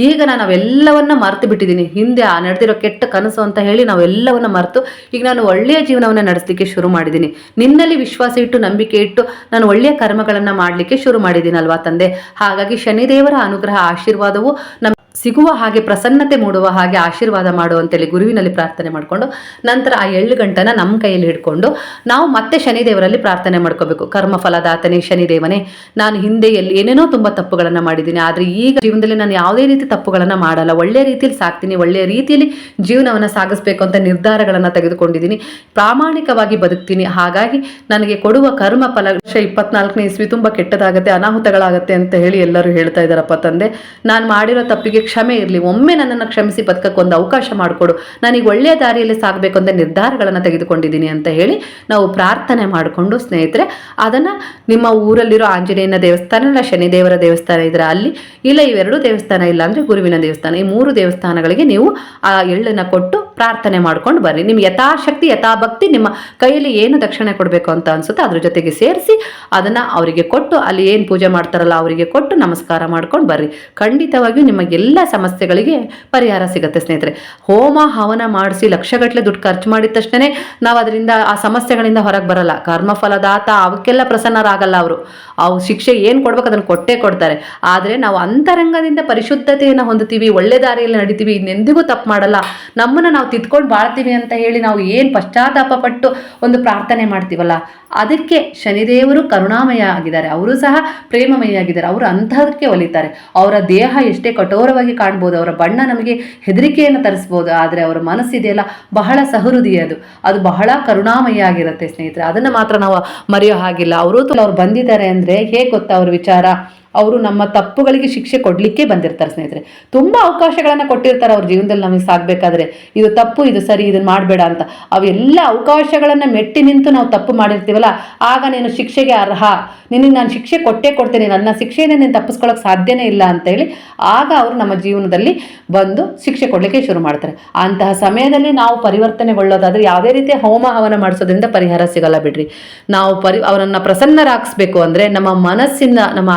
ಈಗ ನಾನು ಅವೆಲ್ಲವನ್ನ ಮರೆತು ಬಿಟ್ಟಿದ್ದೀನಿ ಹಿಂದೆ ಆ ನಡೆದಿರೋ ಕೆಟ್ಟ ಕನಸು ಅಂತ ಹೇಳಿ ನಾವೆಲ್ಲವನ್ನ ಮರೆತು ಈಗ ನಾನು ಒಳ್ಳೆಯ ಜೀವನವನ್ನು ನಡೆಸಲಿಕ್ಕೆ ಶುರು ಮಾಡಿದ್ದೀನಿ ನಿನ್ನಲ್ಲಿ ವಿಶ್ವಾಸ ಇಟ್ಟು, ನಂಬಿಕೆ ಇಟ್ಟು ನಾನು ಒಳ್ಳೆಯ ಕರ್ಮಗಳನ್ನು ಮಾಡಲಿಕ್ಕೆ ಶುರು ಮಾಡಿದ್ದೀನಲ್ವಾ ತಂದೆ? ಹಾಗಾಗಿ ಶನಿದೇವರ ಅನುಗ್ರಹ ಆಶೀರ್ವಾದವು. ನಮ್ಮ ಸಿಗುವ ಹಾಗೆ ಪ್ರಸನ್ನತೆ ಮೂಡುವ ಹಾಗೆ ಆಶೀರ್ವಾದ ಮಾಡು ಅಂತೇಳಿ ಗುರುವಿನಲ್ಲಿ ಪ್ರಾರ್ಥನೆ ಮಾಡಿಕೊಂಡು ನಂತರ ಆ ಎಳ್ಳು ಗಂಟನ ನಮ್ಮ ಕೈಯಲ್ಲಿ ಹಿಡ್ಕೊಂಡು ನಾವು ಮತ್ತೆ ಶನಿದೇವರಲ್ಲಿ ಪ್ರಾರ್ಥನೆ ಮಾಡ್ಕೋಬೇಕು. ಕರ್ಮ ಫಲದಾತನೇ ಶನಿದೇವನೇ, ನಾನು ಹಿಂದೆ ಎಲ್ಲಿ ಏನೇನೋ ತುಂಬ ತಪ್ಪುಗಳನ್ನು ಮಾಡಿದ್ದೀನಿ, ಆದರೆ ಈಗ ಜೀವನದಲ್ಲಿ ನಾನು ಯಾವುದೇ ರೀತಿ ತಪ್ಪುಗಳನ್ನು ಮಾಡಲ್ಲ. ಒಳ್ಳೆಯ ರೀತಿಯಲ್ಲಿ ಸಾಕ್ತೀನಿ ಒಳ್ಳೆಯ ರೀತಿಯಲ್ಲಿ ಜೀವನವನ್ನು ಸಾಗಿಸ್ಬೇಕು ಅಂತ ನಿರ್ಧಾರಗಳನ್ನು ತೆಗೆದುಕೊಂಡಿದ್ದೀನಿ. ಪ್ರಾಮಾಣಿಕವಾಗಿ ಬದುಕ್ತೀನಿ. ಹಾಗಾಗಿ ನನಗೆ ಕೊಡುವ ಕರ್ಮ ಫಲ ವರ್ಷ ಇಪ್ಪತ್ನಾಲ್ಕನೇ ಇಸ್ವಿ ತುಂಬ ಕೆಟ್ಟದಾಗುತ್ತೆ, ಅನಾಹುತಗಳಾಗುತ್ತೆ ಅಂತ ಹೇಳಿ ಎಲ್ಲರೂ ಹೇಳ್ತಾ ಇದ್ದಾರಪ್ಪ ತಂದೆ. ನಾನು ಮಾಡಿರೋ ತಪ್ಪಿಗೆ ನನಗೆ ಕ್ಷಮೆ ಇರಲಿ, ಒಮ್ಮೆ ನನ್ನನ್ನು ಕ್ಷಮಿಸಿ ಬದುಕಕ್ಕೆ ಒಂದು ಅವಕಾಶ ಮಾಡಿಕೊಡು. ನನಗೆ ಒಳ್ಳೆಯ ದಾರಿಯಲ್ಲಿ ಸಾಗಬೇಕು ಅಂತ ನಿರ್ಧಾರಗಳನ್ನು ತೆಗೆದುಕೊಂಡಿದ್ದೀನಿ ಅಂತ ಹೇಳಿ ನಾವು ಪ್ರಾರ್ಥನೆ ಮಾಡಿಕೊಂಡು, ಸ್ನೇಹಿತರೆ, ಅದನ್ನು ನಿಮ್ಮ ಊರಲ್ಲಿರೋ ಆಂಜನೇಯನ ದೇವಸ್ಥಾನ ಇಲ್ಲ ಶನಿದೇವರ ದೇವಸ್ಥಾನ ಇದ್ರೆ ಅಲ್ಲಿ, ಇಲ್ಲ ಇವೆರಡು ದೇವಸ್ಥಾನ ಇಲ್ಲ ಅಂದರೆ ಗುರುವಿನ ದೇವಸ್ಥಾನ. ಈ ಮೂರು ದೇವಸ್ಥಾನಗಳಿಗೆ ನೀವು ಆ ಎಳ್ಳನ್ನು ಕೊಟ್ಟು ಪ್ರಾರ್ಥನೆ ಮಾಡ್ಕೊಂಡು ಬರ್ರಿ. ನಿಮ್ಮ ಯಥಾಶಕ್ತಿ, ಯಥಾಭಕ್ತಿ ನಿಮ್ಮ ಕೈಯಲ್ಲಿ ಏನು ದಕ್ಷಿಣೆ ಕೊಡಬೇಕು ಅಂತ ಅನ್ಸುತ್ತೆ ಅದ್ರ ಜೊತೆಗೆ ಸೇರಿಸಿ ಅದನ್ನು ಅವರಿಗೆ ಕೊಟ್ಟು ಅಲ್ಲಿ ಏನು ಪೂಜೆ ಮಾಡ್ತಾರಲ್ಲ ಅವರಿಗೆ ಕೊಟ್ಟು ನಮಸ್ಕಾರ ಮಾಡ್ಕೊಂಡು ಬರ್ರಿ. ಖಂಡಿತವಾಗಿಯೂ ನಿಮ್ಮ ಎಲ್ಲ ಸಮಸ್ಯೆಗಳಿಗೆ ಪರಿಹಾರ ಸಿಗುತ್ತೆ ಸ್ನೇಹಿತರೆ. ಹೋಮ, ಹವನ ಮಾಡಿಸಿ ಲಕ್ಷಗಟ್ಟಲೆ ದುಡ್ಡು ಖರ್ಚು ಮಾಡಿದ ತಕ್ಷಣ ನಾವು ಅದರಿಂದ ಆ ಸಮಸ್ಯೆಗಳಿಂದ ಹೊರಗೆ ಬರಲ್ಲ. ಕರ್ಮಫಲದಾತ ಅವಕ್ಕೆಲ್ಲ ಪ್ರಸನ್ನರಾಗಲ್ಲ ಅವರು. ಅವು ಶಿಕ್ಷೆ ಏನು ಕೊಡ್ಬೇಕು ಅದನ್ನು ಕೊಟ್ಟೇ ಕೊಡ್ತಾರೆ. ಆದರೆ ನಾವು ಅಂತರಂಗದಿಂದ ಪರಿಶುದ್ಧತೆಯನ್ನು ಹೊಂದುತ್ತೀವಿ, ಒಳ್ಳೆ ದಾರಿಯಲ್ಲಿ ನಡಿತೀವಿ, ಇನ್ನೆಂದಿಗೂ ತಪ್ಪು ಮಾಡಲ್ಲ. ನಮ್ಮನ್ನು ನಾವು ತಿದ್ಕೊಂಡು ಬಾಳ್ತೀವಿ ಅಂತ ಹೇಳಿ ನಾವು ಏನು ಪಶ್ಚಾತ್ತಾಪ ಪಟ್ಟು ಒಂದು ಪ್ರಾರ್ಥನೆ ಮಾಡ್ತೀವಲ್ಲ ಅದಕ್ಕೆ ಶನಿದೇವರು ಕರುಣಾಮಯ ಆಗಿದ್ದಾರೆ. ಅವರು ಸಹ ಪ್ರೇಮಮಯ ಆಗಿದ್ದಾರೆ. ಅವರು ಅಂತಹದಕ್ಕೆ ಒಲಿತಾರೆ. ಅವರ ದೇಹ ಎಷ್ಟೇ ಕಠೋರವಾಗಿ ಕಾಣ್ಬೋದು, ಅವರ ಬಣ್ಣ ನಮಗೆ ಹೆದರಿಕೆಯನ್ನು ತರಿಸ್ಬೋದು, ಆದರೆ ಅವರ ಮನಸ್ಸಿದೆಯಲ್ಲ ಬಹಳ ಸಹೃದಿ ಅದು. ಅದು ಬಹಳ ಕರುಣಾಮಯ ಆಗಿರುತ್ತೆ ಸ್ನೇಹಿತರೆ. ಅದನ್ನು ಮಾತ್ರ ನಾವು ಮರೆಯೋ ಹಾಗಿಲ್ಲ. ಅವರು ಅವ್ರು ಬಂದಿದ್ದಾರೆ ಅಂದರೆ ಹೇಗೆ ಗೊತ್ತಾ ಅವ್ರ ವಿಚಾರ? ಅವರು ನಮ್ಮ ತಪ್ಪುಗಳಿಗೆ ಶಿಕ್ಷೆ ಕೊಡಲಿಕ್ಕೆ ಬಂದಿರ್ತಾರೆ, ಸ್ನೇಹಿತರೆ. ತುಂಬ ಅವಕಾಶಗಳನ್ನು ಕೊಟ್ಟಿರ್ತಾರೆ ಅವ್ರ ಜೀವನದಲ್ಲಿ ನಮಗೆ ಸಾಗಬೇಕಾದ್ರೆ ಇದು ತಪ್ಪು, ಇದು ಸರಿ ಇದನ್ನು ಮಾಡಬೇಡ ಅಂತ. ಅವೆಲ್ಲ ಅವಕಾಶಗಳನ್ನು ಮೆಟ್ಟಿ ನಿಂತು ನಾವು ತಪ್ಪು ಮಾಡಿರ್ತೀವಲ್ಲ, ಆಗ ನೀನು ಶಿಕ್ಷೆಗೆ ಅರ್ಹ. ನಿನಗೆ ನಾನು ಶಿಕ್ಷೆ ಕೊಟ್ಟೇ ಕೊಡ್ತೇನೆ, ನನ್ನ ಶಿಕ್ಷೆಯಿಂದ ನೀನು ತಪ್ಪಿಸ್ಕೊಳ್ಳೋಕೆ ಸಾಧ್ಯನೇ ಇಲ್ಲ ಅಂತೇಳಿ ಆಗ ಅವರು ನಮ್ಮ ಜೀವನದಲ್ಲಿ ಬಂದು ಶಿಕ್ಷೆ ಕೊಡಲಿಕ್ಕೆ ಶುರು ಮಾಡ್ತಾರೆ. ಅಂತಹ ಸಮಯದಲ್ಲಿ ನಾವು ಪರಿವರ್ತನೆಗೊಳ್ಳೋದಾದ್ರೆ ಯಾವುದೇ ರೀತಿಯ ಹೋಮ ಹವನ ಮಾಡಿಸೋದ್ರಿಂದ ಪರಿಹಾರ ಸಿಗಲ್ಲ ಬಿಡ್ರಿ. ನಾವು ಪರಿ ಅವರನ್ನು ಪ್ರಸನ್ನರಾಗಿಸ್ಬೇಕು ಅಂದರೆ ನಮ್ಮ ಮನಸ್ಸಿನ ನಮ್ಮ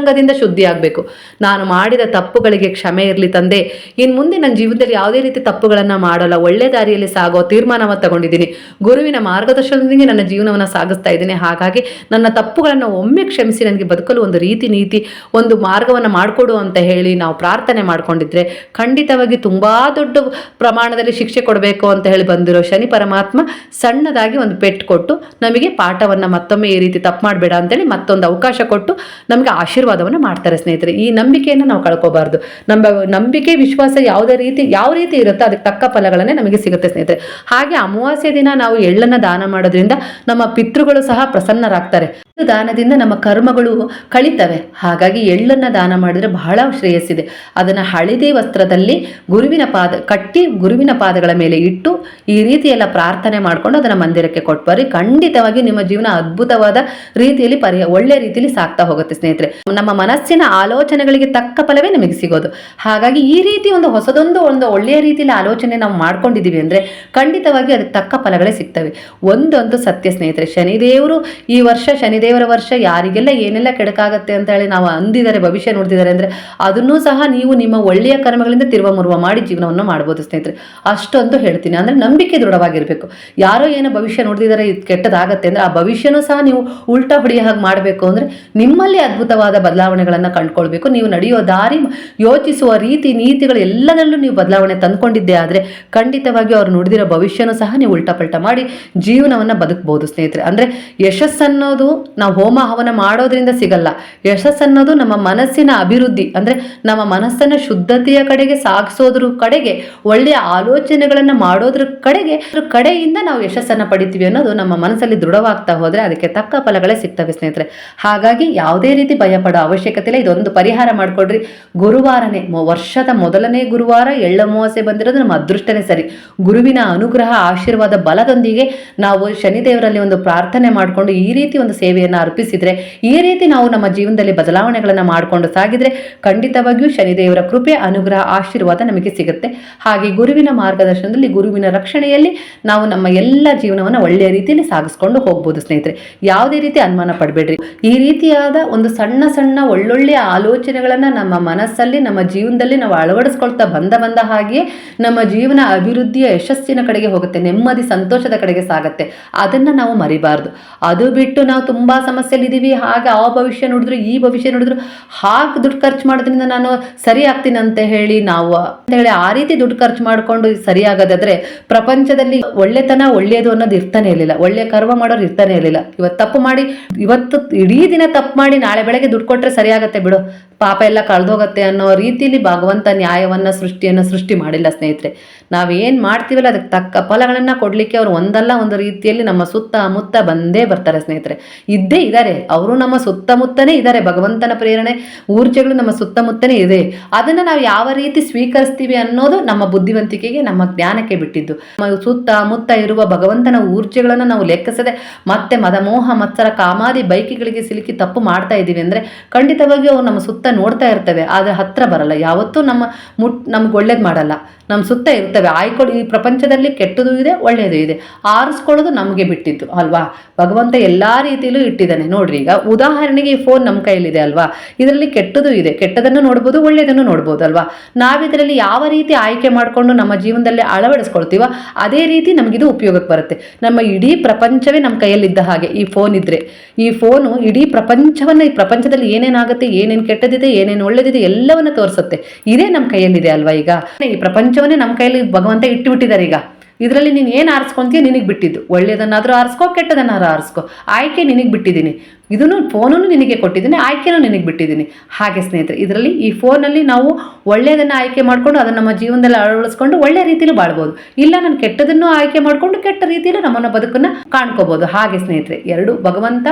ಅಂತರಂಗದಿಂದ ಶುದ್ಧಿ ಆಗಬೇಕು ನಾನು ಮಾಡಿದ ತಪ್ಪುಗಳಿಗೆ ಕ್ಷಮೆ ಇರಲಿ ತಂದೆ. ಇನ್ನು ಮುಂದೆ ನನ್ನ ಜೀವನದಲ್ಲಿ ಯಾವುದೇ ರೀತಿ ತಪ್ಪುಗಳನ್ನು ಮಾಡಲ್ಲ. ಒಳ್ಳೆ ದಾರಿಯಲ್ಲಿ ಸಾಗೋ ತೀರ್ಮಾನವನ್ನು ತಗೊಂಡಿದ್ದೀನಿ. ಗುರುವಿನ ಮಾರ್ಗದರ್ಶನದೊಂದಿಗೆ ನನ್ನ ಜೀವನವನ್ನು ಸಾಗಿಸ್ತಾ ಇದ್ದೀನಿ. ಹಾಗಾಗಿ ನನ್ನ ತಪ್ಪುಗಳನ್ನು ಒಮ್ಮೆ ಕ್ಷಮಿಸಿ ನನಗೆ ಬದುಕಲು ಒಂದು ರೀತಿ ನೀತಿ, ಒಂದು ಮಾರ್ಗವನ್ನು ಮಾಡಿಕೊಡು ಅಂತ ಹೇಳಿ ನಾವು ಪ್ರಾರ್ಥನೆ ಮಾಡಿಕೊಂಡಿದ್ರೆ ಖಂಡಿತವಾಗಿ ತುಂಬ ದೊಡ್ಡ ಪ್ರಮಾಣದಲ್ಲಿ ಶಿಕ್ಷೆ ಕೊಡಬೇಕು ಅಂತ ಹೇಳಿ ಬಂದಿರೋ ಶನಿ ಪರಮಾತ್ಮ ಸಣ್ಣದಾಗಿ ಒಂದು ಪೆಟ್ಟು ಕೊಟ್ಟು ನಮಗೆ ಪಾಠವನ್ನು ಮತ್ತೊಮ್ಮೆ ಈ ರೀತಿ ತಪ್ಪು ಮಾಡಬೇಡ ಅಂತೇಳಿ ಮತ್ತೊಂದು ಅವಕಾಶ ಕೊಟ್ಟು ನಮಗೆ ಆಶೀರ್ವಾದವನ್ನು ಮಾಡ್ತಾರೆ ಸ್ನೇಹಿತರೆ. ಈ ನಂಬಿಕೆಯನ್ನು ನಾವು ಕಳ್ಕೋಬಾರ್ದು. ನಮ್ಮ ನಂಬಿಕೆ, ವಿಶ್ವಾಸ ಯಾವುದೇ ರೀತಿ, ಯಾವ ರೀತಿ ಇರುತ್ತೋ ಅದಕ್ಕೆ ತಕ್ಕ ಫಲಗಳನ್ನೇ ನಮಗೆ ಸಿಗುತ್ತೆ ಸ್ನೇಹಿತರೆ. ಹಾಗೆ ಅಮಾವಾಸ್ಯೆ ದಿನ ನಾವು ಎಳ್ಳನ್ನು ದಾನ ಮಾಡೋದ್ರಿಂದ ನಮ್ಮ ಪಿತೃಗಳು ಸಹ ಪ್ರಸನ್ನರಾಗ್ತಾರೆ. ದಾನದಿಂದ ನಮ್ಮ ಕರ್ಮಗಳು ಕಳಿತವೆ. ಹಾಗಾಗಿ ಎಳ್ಳನ್ನು ದಾನ ಮಾಡಿದ್ರೆ ಬಹಳ ಶ್ರೇಯಸ್ಸಿದೆ. ಅದನ್ನು ಹಳದಿ ವಸ್ತ್ರದಲ್ಲಿ ಗುರುವಿನ ಪಾದ, ಕಟ್ಟಿ ಗುರುವಿನ ಪಾದಗಳ ಮೇಲೆ ಇಟ್ಟು ಈ ರೀತಿಯೆಲ್ಲ ಪ್ರಾರ್ಥನೆ ಮಾಡಿಕೊಂಡು ಅದನ್ನು ಮಂದಿರಕ್ಕೆ ಕೊಟ್ಟು ಬರ್ರಿ. ಖಂಡಿತವಾಗಿ ನಿಮ್ಮ ಜೀವನ ಅದ್ಭುತವಾದ ರೀತಿಯಲ್ಲಿ ಪರಿ, ಒಳ್ಳೆ ರೀತಿಯಲ್ಲಿ ಸಾಕ್ತಾ ಹೋಗುತ್ತೆ ಸ್ನೇಹಿತರೆ. ನಮ್ಮ ಮನಸ್ಸಿನ ಆಲೋಚನೆಗಳಿಗೆ ತಕ್ಕ ಫಲವೇ ನಮಗೆ ಸಿಗೋದು. ಹಾಗಾಗಿ ಈ ರೀತಿ ಒಂದು ಹೊಸದೊಂದು ಒಂದು ಒಳ್ಳೆಯ ರೀತಿಯಲ್ಲಿ ಆಲೋಚನೆ ನಾವು ಮಾಡ್ಕೊಂಡಿದ್ದೀವಿ ಅಂದರೆ ಖಂಡಿತವಾಗಿ ಅದಕ್ಕೆ ತಕ್ಕ ಫಲಗಳೇ ಸಿಗ್ತವೆ. ಒಂದೊಂದು ಸತ್ಯ ಸ್ನೇಹಿತರೆ, ಶನಿದೇವರು ಈ ವರ್ಷ ಶನಿದೇವರ ವರ್ಷ ಯಾರಿಗೆಲ್ಲ ಏನೆಲ್ಲ ಕೆಡಕಾಗತ್ತೆ ಅಂತ ಹೇಳಿ ನಾವು ಅಂದಿದ್ದಾರೆ, ಭವಿಷ್ಯ ನೋಡ್ತಿದ್ದಾರೆ ಅಂದರೆ ಅದನ್ನೂ ಸಹ ನೀವು ನಿಮ್ಮ ಒಳ್ಳೆಯ ಕರ್ಮಗಳಿಂದ ತಿರುವ ಮುರುವ ಮಾಡಿ ಜೀವನವನ್ನು ಮಾಡ್ಬೋದು ಸ್ನೇಹಿತರೆ. ಅಷ್ಟೊಂದು ಹೇಳ್ತೀನಿ. ಅಂದರೆ ನಂಬಿಕೆ ದೃಢವಾಗಿರಬೇಕು. ಯಾರೋ ಏನೋ ಭವಿಷ್ಯ ನೋಡ್ತಿದ್ದಾರೆ, ಇದು ಕೆಟ್ಟದಾಗತ್ತೆ ಅಂದರೆ ಆ ಭವಿಷ್ಯನೂ ಸಹ ನೀವು ಉಲ್ಟಾ ಹೊಡೆಯೋ ಹಾಗೆ ಮಾಡಬೇಕು ಅಂದರೆ ನಿಮ್ಮಲ್ಲಿ ಅದ್ಭುತವಾದ ಬದಲಾವಣೆಗಳನ್ನು ಕಂಡುಕೊಳ್ಬೇಕು. ನೀವು ನಡೆಯೋ ದಾರಿ, ಯೋಚಿಸುವ ರೀತಿ, ನೀತಿಗಳು ಎಲ್ಲದರಲ್ಲೂ ನೀವು ಬದಲಾವಣೆ ತಂದ್ಕೊಂಡಿದ್ದೆ ಆದರೆ ಖಂಡಿತವಾಗಿಯೂ ಅವ್ರು ನುಡಿದಿರೋ ಭವಿಷ್ಯನೂ ಸಹ ನೀವು ಉಲ್ಟಾ ಪಲ್ಟಾ ಮಾಡಿ ಜೀವನವನ್ನು ಬದುಕಬಹುದು ಸ್ನೇಹಿತರೆ. ಅಂದರೆ ಯಶಸ್ಸನ್ನೋದು ನಾವು ಹೋಮ ಹವನ ಮಾಡೋದ್ರಿಂದ ಸಿಗಲ್ಲ. ಯಶಸ್ಸನ್ನೋದು ನಮ್ಮ ಮನಸ್ಸಿನ ಅಭಿವೃದ್ಧಿ. ಅಂದರೆ ನಮ್ಮ ಮನಸ್ಸನ್ನು ಶುದ್ಧತೆಯ ಕಡೆಗೆ ಸಾಗಿಸೋದ್ರ ಕಡೆಗೆ, ಒಳ್ಳೆಯ ಆಲೋಚನೆಗಳನ್ನು ಮಾಡೋದ್ರ ಕಡೆಗೆ ಕಡೆಯಿಂದ ನಾವು ಯಶಸ್ಸನ್ನು ಪಡಿತೀವಿ ಅನ್ನೋದು ನಮ್ಮ ಮನಸ್ಸಲ್ಲಿ ದೃಢವಾಗ್ತಾ ಹೋದರೆ ಅದಕ್ಕೆ ತಕ್ಕ ಫಲಗಳೇ ಸಿಗ್ತವೆ ಸ್ನೇಹಿತರೆ. ಹಾಗಾಗಿ ಯಾವುದೇ ರೀತಿ ಭಯಪಡೋ ಅವಶ್ಯಕತೆ ಇಲ್ಲ ಇದೊಂದು ಪರಿಹಾರ ಮಾಡಿಕೊಡ್ರಿ. ಗುರುವಾರನೇ ವರ್ಷದ ಮೊದಲನೇ ಗುರುವಾರ ಎಳ್ಳ ಅಮಾವಾಸ್ಯೆ ಬಂದಿರೋದು ನಮ್ಮ ಅದೃಷ್ಟನೇ ಸರಿ. ಗುರುವಿನ ಅನುಗ್ರಹ, ಆಶೀರ್ವಾದ, ಬಲದೊಂದಿಗೆ ನಾವು ಶನಿದೇವರಲ್ಲಿ ಒಂದು ಪ್ರಾರ್ಥನೆ ಮಾಡಿಕೊಂಡು ಈ ರೀತಿ ಒಂದು ಸೇವೆಯನ್ನು ಅರ್ಪಿಸಿದ್ರೆ, ಈ ರೀತಿ ನಾವು ನಮ್ಮ ಜೀವನದಲ್ಲಿ ಬದಲಾವಣೆಗಳನ್ನು ಮಾಡಿಕೊಂಡು ಸಾಗಿದ್ರೆ ಖಂಡಿತವಾಗಿಯೂ ಶನಿದೇವರ ಕೃಪೆ, ಅನುಗ್ರಹ, ಆಶೀರ್ವಾದ ನಮಗೆ ಸಿಗುತ್ತೆ. ಹಾಗೆ ಗುರುವಿನ ಮಾರ್ಗದರ್ಶನದಲ್ಲಿ ಗುರುವಿನ ರಕ್ಷಣೆಯಲ್ಲಿ ನಾವು ನಮ್ಮ ಎಲ್ಲ ಜೀವನವನ್ನು ಒಳ್ಳೆಯ ರೀತಿಯಲ್ಲಿ ಸಾಗಿಸ್ಕೊಂಡು ಹೋಗ್ಬೋದು ಸ್ನೇಹಿತರೆ. ಯಾವುದೇ ರೀತಿ ಅನುಮಾನ ಪಡಬೇಡ್ರಿ. ಈ ರೀತಿಯಾದ ಒಂದು ಸಣ್ಣ ಸಣ್ಣ ಒಳ್ಳೊಳ್ಳೆಯ ಆಲೋಚನೆಗಳನ್ನು ನಮ್ಮ ಮನಸ್ಸಲ್ಲಿ, ನಮ್ಮ ಜೀವನದಲ್ಲಿ ನಾವು ಅಳವಡಿಸ್ಕೊಳ್ತಾ ಬಂದ ಬಂದ ಹಾಗೆ ನಮ್ಮ ಜೀವನ ಅಭಿವೃದ್ಧಿಯ ಯಶಸ್ಸಿನ ಕಡೆಗೆ ಹೋಗುತ್ತೆ, ನೆಮ್ಮದಿ, ಸಂತೋಷದ ಕಡೆಗೆ ಸಾಗುತ್ತೆ. ಅದನ್ನು ನಾವು ಮರಿಬಾರ್ದು. ಅದು ಬಿಟ್ಟು ನಾವು ತುಂಬ ಸಮಸ್ಯೆಲಿದ್ದೀವಿ ಹಾಗೆ ಆ ಭವಿಷ್ಯ ನೋಡಿದ್ರು, ಈ ಭವಿಷ್ಯ ನೋಡಿದ್ರು, ಹಾಗೆ ದುಡ್ಡು ಖರ್ಚು ಮಾಡೋದ್ರಿಂದ ನಾನು ಸರಿ ಆಗ್ತೀನಿ ಅಂತ ಹೇಳಿ ನಾವು, ಅಂತ ಹೇಳಿ ಆ ರೀತಿ ದುಡ್ಡು ಖರ್ಚು ಮಾಡಿಕೊಂಡು ಸರಿಯಾಗದಾದ್ರೆ ಪ್ರಪಂಚದಲ್ಲಿ ಒಳ್ಳೆತನ ಒಳ್ಳೆಯದು ಅನ್ನೋದು ಇರ್ತಾನೆ ಇರಲಿಲ್ಲ. ಒಳ್ಳೆ ಕರ್ಮ ಮಾಡೋರು ಇರ್ತಾನೆ ಇರಲಿಲ್ಲ. ಇವತ್ತು ತಪ್ಪು ಮಾಡಿ, ಇವತ್ತು ಇಡೀ ದಿನ ತಪ್ಪು ಮಾಡಿ ನಾಳೆ ಬೆಳಗ್ಗೆ ದುಡ್ಡು ಕೊಟ್ಟರೆ ಸರಿಯಾಗತ್ತೆ ಬಿಡು. ಪಾಪ ಎಲ್ಲ ಕಳೆದೋಗತ್ತೆ ಅನ್ನೋ ರೀತಿಯಲ್ಲಿ ಭಗವಂತ ನ್ಯಾಯವನ್ನು, ಸೃಷ್ಟಿಯನ್ನು ಸೃಷ್ಟಿ ಮಾಡಿಲ್ಲ ಸ್ನೇಹಿತರೆ. ನಾವೇನು ಮಾಡ್ತೀವಲ್ಲ, ಅದಕ್ಕೆ ತಕ್ಕ ಫಲಗಳನ್ನು ಕೊಡಲಿಕ್ಕೆ ಅವರು ಒಂದಲ್ಲ ಒಂದು ರೀತಿಯಲ್ಲಿ ನಮ್ಮ ಸುತ್ತಮುತ್ತ ಬಂದೇ ಬರ್ತಾರೆ ಸ್ನೇಹಿತರೆ. ಇದ್ದೇ ಇದ್ದಾರೆ ಅವರು ನಮ್ಮ ಸುತ್ತಮುತ್ತನೇ ಇದ್ದಾರೆ ಭಗವಂತನ ಪ್ರೇರಣೆ, ಊರ್ಜೆಗಳು ನಮ್ಮ ಸುತ್ತಮುತ್ತನೇ ಇದೆ. ಅದನ್ನು ನಾವು ಯಾವ ರೀತಿ ಸ್ವೀಕರಿಸ್ತೀವಿ ಅನ್ನೋದು ನಮ್ಮ ಬುದ್ಧಿವಂತಿಕೆಗೆ, ನಮ್ಮ ಜ್ಞಾನಕ್ಕೆ ಬಿಟ್ಟಿದ್ದು. ನಮ್ಮ ಸುತ್ತಮುತ್ತ ಇರುವ ಭಗವಂತನ ಊರ್ಜೆಗಳನ್ನು ನಾವು ಲೆಕ್ಕಿಸದೆ ಮತ್ತೆ ಮದಮೋಹ, ಮತ್ಸರ, ಕಾಮಾದಿ ಬೈಕಿಗಳಿಗೆ ಸಿಲುಕಿ ತಪ್ಪು ಮಾಡ್ತಾ ಇದ್ದೀವಿ ಅಂದರೆ ಖಂಡಿತವಾಗಿ ಅವರು ನಮ್ಮ ಸುತ್ತ ನೋಡ್ತಾ ಇರ್ತವೆ, ಆದರೆ ಹತ್ರ ಬರಲ್ಲ. ಯಾವತ್ತೂ ನಮ್ಮ ಮುಟ್, ನಮ್ಗೆ ಒಳ್ಳೇದು ಮಾಡಲ್ಲ. ನಮ್ಮ ಸುತ್ತ ಇರ್ತವೆ. ಆಯ್ಕೊಳ್ಳಿ ಈ ಪ್ರಪಂಚದಲ್ಲಿ ಕೆಟ್ಟದು ಇದೆ ಒಳ್ಳೆಯದು ಇದೆ. ಆರಿಸ್ಕೊಳ್ಳೋದು ನಮಗೆ ಬಿಟ್ಟಿದ್ದು, ಅಲ್ವಾ? ಭಗವಂತ ಎಲ್ಲ ರೀತಿಯಲ್ಲೂ ಇಟ್ಟಿದ್ದಾನೆ. ನೋಡ್ರಿ, ಈಗ ಉದಾಹರಣೆಗೆ ಈ ಫೋನ್ ನಮ್ಮ ಕೈಯಲ್ಲಿದೆ ಅಲ್ವಾ? ಇದರಲ್ಲಿ ಕೆಟ್ಟದು ಇದೆ. ಕೆಟ್ಟದನ್ನು ನೋಡ್ಬೋದು ಒಳ್ಳೆಯದನ್ನು ನೋಡ್ಬೋದು, ಅಲ್ವಾ? ನಾವಿದರಲ್ಲಿ ಯಾವ ರೀತಿ ಆಯ್ಕೆ ಮಾಡಿಕೊಂಡು ನಮ್ಮ ಜೀವನದಲ್ಲಿ ಅಳವಡಿಸ್ಕೊಳ್ತೀವೋ, ಅದೇ ರೀತಿ ನಮಗಿದು ಉಪಯೋಗಕ್ಕೆ ಬರುತ್ತೆ. ನಮ್ಮ ಇಡೀ ಪ್ರಪಂಚವೇ ನಮ್ಮ ಕೈಯಲ್ಲಿದ್ದ ಹಾಗೆ ಈ ಫೋನ್ ಇದ್ರೆ. ಈ ಫೋನು ಇಡೀ ಪ್ರಪಂಚವನ್ನು, ಈ ಪ್ರಪಂಚದಲ್ಲಿ ಏನೇನಾಗುತ್ತೆ, ಏನೇನು ಕೆಟ್ಟದಿದೆ ಏನೇನು ಒಳ್ಳೆದಿದೆ ಎಲ್ಲವನ್ನ ತೋರಿಸುತ್ತೆ. ಇದೇ ನಮ್ಮ ಕೈಯಲ್ಲಿದೆ ಅಲ್ವಾ ಈಗ? ಈ ಪ್ರಪಂಚವನ್ನೇ ನಮ್ಮ ಕೈಯಲ್ಲಿ ಭಗವಂತ ಇಟ್ಟುಬಿಟ್ಟಿದ್ದಾರೆ ಈಗ. ಇದರಲ್ಲಿ ನೀನು ಏನು ಆರಿಸ್ಕೊಂತೀಯ ನಿನಗೆ ಬಿಟ್ಟಿದ್ದು. ಒಳ್ಳೆಯದನ್ನಾದರೂ ಆರಿಸ್ಕೋ, ಕೆಟ್ಟದನ್ನಾದ್ರೂ ಆರಿಸ್ಕೋ. ಆಯ್ಕೆ ನಿನಗೆ ಬಿಟ್ಟಿದ್ದೀನಿ. ಇದನ್ನು ಫೋನನ್ನು ನಿನಗೆ ಕೊಟ್ಟಿದ್ದೀನಿ ಆಯ್ಕೆನೂ ನಿನಗೆ ಬಿಟ್ಟಿದ್ದೀನಿ. ಹಾಗೆ ಸ್ನೇಹಿತರೆ, ಇದರಲ್ಲಿ ಈ ಫೋನಲ್ಲಿ ನಾವು ಒಳ್ಳೆಯದನ್ನು ಆಯ್ಕೆ ಮಾಡಿಕೊಂಡು ಅದನ್ನು ನಮ್ಮ ಜೀವನದಲ್ಲಿ ಅಳವಡಿಸ್ಕೊಂಡು ಒಳ್ಳೆಯ ರೀತಿಯಲ್ಲಿ ಬಾಳ್ಬೋದು. ಇಲ್ಲ, ನಾನು ಕೆಟ್ಟದನ್ನು ಆಯ್ಕೆ ಮಾಡಿಕೊಂಡು ಕೆಟ್ಟ ರೀತಿಯಲ್ಲಿ ನಮ್ಮನ್ನ ಬದುಕನ್ನು ಕಾಣ್ಕೋಬೋದು. ಹಾಗೆ ಸ್ನೇಹಿತರೆ, ಎರಡು ಭಗವಂತ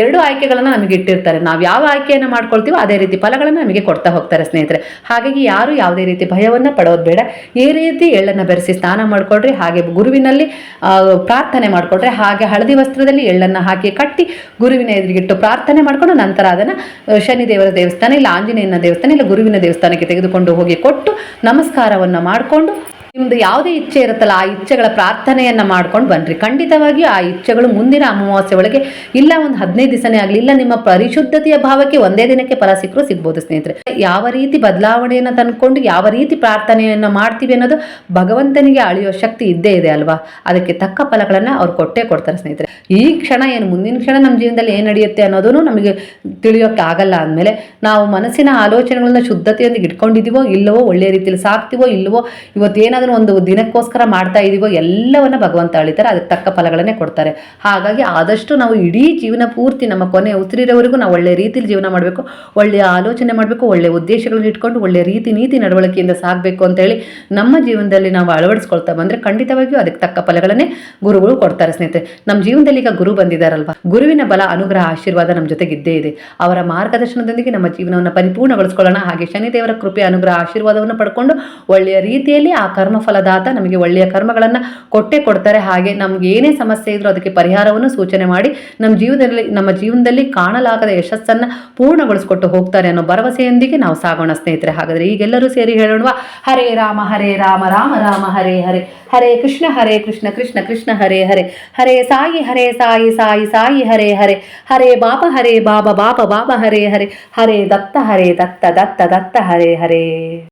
ಎರಡು ಆಯ್ಕೆಗಳನ್ನು ನಮಗೆ ಇಟ್ಟಿರ್ತಾರೆ. ನಾವು ಯಾವ ಆಯ್ಕೆಯನ್ನು ಮಾಡ್ಕೊಳ್ತೀವೋ ಅದೇ ರೀತಿ ಫಲಗಳನ್ನು ನಮಗೆ ಕೊಡ್ತಾ ಹೋಗ್ತಾರೆ ಸ್ನೇಹಿತರೆ. ಹಾಗಾಗಿ ಯಾರು ಯಾವುದೇ ರೀತಿ ಭಯವನ್ನು ಪಡೋದು ಬೇಡ. ಈ ರೀತಿ ಎಳ್ಳನ್ನು ಬೆರೆಸಿ ಸ್ನಾನ ಮಾಡಿಕೊಡ್ರಿ ಹಾಗೆ ಗುರುವಿನಲ್ಲಿ ಪ್ರಾರ್ಥನೆ ಮಾಡಿಕೊಡ್ರಿ ಹಾಗೆ ಹಳದಿ ವಸ್ತ್ರದಲ್ಲಿ ಎಳ್ಳನ್ನು ಹಾಕಿ ಕಟ್ಟಿ ಗುರುವಿನ ಎದುರಿಗಿಟ್ಟು ಪ್ರಾರ್ಥನೆ ಮಾಡಿಕೊಂಡು ನಂತರ ಅದನ್ನು ಶನಿ ದೇವರ ದೇವಸ್ಥಾನ ಇಲ್ಲ ಆಂಜನೇಯನ ದೇವಸ್ಥಾನ ಇಲ್ಲ ಗುರುವಿನ ದೇವಸ್ಥಾನಕ್ಕೆ ತೆಗೆದುಕೊಂಡು ಹೋಗಿ ಕೊಟ್ಟು ನಮಸ್ಕಾರವನ್ನು ಮಾಡಿಕೊಂಡು ನಿಮ್ದು ಯಾವುದೇ ಇಚ್ಛೆ ಇರುತ್ತಲ್ಲ, ಆ ಇಚ್ಛೆಗಳ ಪ್ರಾರ್ಥನೆಯನ್ನ ಮಾಡ್ಕೊಂಡು ಬನ್ರಿ. ಖಂಡಿತವಾಗಿಯೂ ಆ ಇಚ್ಛೆಗಳು ಮುಂದಿನ ಅಮಾವಾಸ್ಯೆ ಒಳಗೆ ಇಲ್ಲ ಒಂದು ಹದಿನೈದು ದಿವಸನೇ ಆಗಲಿ, ಇಲ್ಲ ನಿಮ್ಮ ಪರಿಶುದ್ಧತೆಯ ಭಾವಕ್ಕೆ ಒಂದೇ ದಿನಕ್ಕೆ ಫಲ ಸಿಕ್ಕರೂ ಸಿಗ್ಬೋದು ಸ್ನೇಹಿತರೆ. ಯಾವ ರೀತಿ ಬದಲಾವಣೆಯನ್ನು ತಂದ್ಕೊಂಡು, ಯಾವ ರೀತಿ ಪ್ರಾರ್ಥನೆಯನ್ನು ಮಾಡ್ತೀವಿ ಅನ್ನೋದು ಭಗವಂತನಿಗೆ ಅಳಿಯೋ ಶಕ್ತಿ ಇದ್ದೇ ಇದೆ ಅಲ್ವಾ? ಅದಕ್ಕೆ ತಕ್ಕ ಫಲಗಳನ್ನು ಅವ್ರು ಕೊಟ್ಟೇ ಕೊಡ್ತಾರೆ ಸ್ನೇಹಿತರೆ. ಈ ಕ್ಷಣ ಏನು, ಮುಂದಿನ ಕ್ಷಣ ನಮ್ಮ ಜೀವನದಲ್ಲಿ ಏನು ನಡೆಯುತ್ತೆ ಅನ್ನೋದನ್ನು ನಮಗೆ ತಿಳಿಯೋಕೆ ಆಗಲ್ಲ ಅಂದಮೇಲೆ ನಾವು ಮನಸ್ಸಿನ ಆಲೋಚನೆಗಳನ್ನ ಶುದ್ಧತೆಯೊಂದಿಗೆ ಇಟ್ಕೊಂಡಿದ್ದೀವೋ ಇಲ್ಲವೋ ಒಳ್ಳೆಯ ರೀತಿಯಲ್ಲಿ ಸಾಕ್ತಿವೋ, ಇಲ್ಲವೋ, ಇವತ್ತೇನಾದರೂ ಒಂದು ದಿನಕ್ಕೋಸ್ಕರ ಮಾಡ್ತಾ ಇದೀವೋ ಎಲ್ಲವನ್ನ ಭಗವಂತ ಅಳಿತಾರೆ, ಅದಕ್ಕೆ ತಕ್ಕ ಫಲಗಳನ್ನೇ ಕೊಡ್ತಾರೆ. ಹಾಗಾಗಿ ಆದಷ್ಟು ನಾವು ಇಡೀ ಜೀವನ ಪೂರ್ತಿ ನಮ್ಮ ಕೊನೆ ಉಸಿರಿರೋವರೆಗೂ ನಾವು ಒಳ್ಳೆ ರೀತಿಯಲ್ಲಿ ಜೀವನ ಮಾಡಬೇಕು ಒಳ್ಳೆಯ ಆಲೋಚನೆ ಮಾಡಬೇಕು ಒಳ್ಳೆಯ ಉದ್ದೇಶಗಳನ್ನ ಇಟ್ಕೊಂಡು ಒಳ್ಳೆ ರೀತಿ ನೀತಿ ನಡವಳಿಕೆಯಿಂದ ಸಾಗಬೇಕು ಅಂತೇಳಿ ನಮ್ಮ ಜೀವನದಲ್ಲಿ ನಾವು ಅಳವಡಿಸ್ಕೊಳ್ತಾ ಬಂದರೆ ಖಂಡಿತವಾಗಿಯೂ ಅದಕ್ಕೆ ತಕ್ಕ ಫಲಗಳನ್ನೇ ಗುರುಗಳು ಕೊಡ್ತಾರೆ ಸ್ನೇಹಿತರೆ. ನಮ್ಮ ಜೀವನದಲ್ಲಿ ಈಗ ಗುರು ಬಂದಿದ್ದಾರಲ್ವಾ? ಗುರುವಿನ ಬಲ, ಅನುಗ್ರಹ, ಆಶೀರ್ವಾದ ನಮ್ಮ ಜೊತೆಗೆ ಇದ್ದೇ ಇದೆ. ಅವರ ಮಾರ್ಗದರ್ಶನದೊಂದಿಗೆ ನಮ್ಮ ಜೀವನವನ್ನು ಪರಿಪೂರ್ಣಗೊಳಿಸ್ಕೊಳ್ಳೋಣ. ಹಾಗೆ ಶನಿದೇವರ ಕೃಪೆ, ಅನುಗ್ರಹ, ಆಶೀರ್ವಾದವನ್ನು ಪಡ್ಕೊಂಡು ಒಳ್ಳೆಯ ರೀತಿಯಲ್ಲಿ ಆ ಕರ್ಮಫಲದಾತ ನಮಗೆ ಒಳ್ಳೆಯ ಕರ್ಮಗಳನ್ನು ಕೊಟ್ಟೇ ಕೊಡ್ತಾರೆ. ಹಾಗೆ ನಮ್ಗೆ ಏನೇ ಸಮಸ್ಯೆ ಇದ್ರೂ ಅದಕ್ಕೆ ಪರಿಹಾರವನ್ನು ಸೂಚನೆ ಮಾಡಿ ನಮ್ಮ ಜೀವನದಲ್ಲಿ ನಮ್ಮ ಜೀವನದಲ್ಲಿ ಕಾಣಲಾಗದ ಯಶಸ್ಸನ್ನು ಪೂರ್ಣಗೊಳಿಸಿಕೊಟ್ಟು ಹೋಗ್ತಾರೆ ಅನ್ನೋ ಭರವಸೆಯೊಂದಿಗೆ ನಾವು ಸಾಗೋಣ ಸ್ನೇಹಿತರೆ. ಹಾಗಾದರೆ ಈಗೆಲ್ಲರೂ ಸೇರಿ ಹೇಳೋಣ ಹರೇ ರಾಮ ಹರೇ ರಾಮ ರಾಮ ರಾಮ, ಹರೇ ಹರೇ. ಹರೇ ಕೃಷ್ಣ ಹರೇ ಕೃಷ್ಣ ಕೃಷ್ಣ ಕೃಷ್ಣ, ಹರೇ ಹರೇ. ಹರೇ ಸಾಯಿ ಹರೇ ಸಾಯಿ ಸಾಯಿ ಸಾಯಿ, ಹರೇ ಹರೇ. ಹರೇ ಬಾಪ, ಹರೇ ಬಾಬಾ, ಬಾಪ, ಬಾಬಾ, ಹರೇ ಹರೇ. ಹರೇ ದತ್ತ ಹರೇ ದತ್ತ ದತ್ತ ದತ್ತ, ಹರೇ ಹರೇ.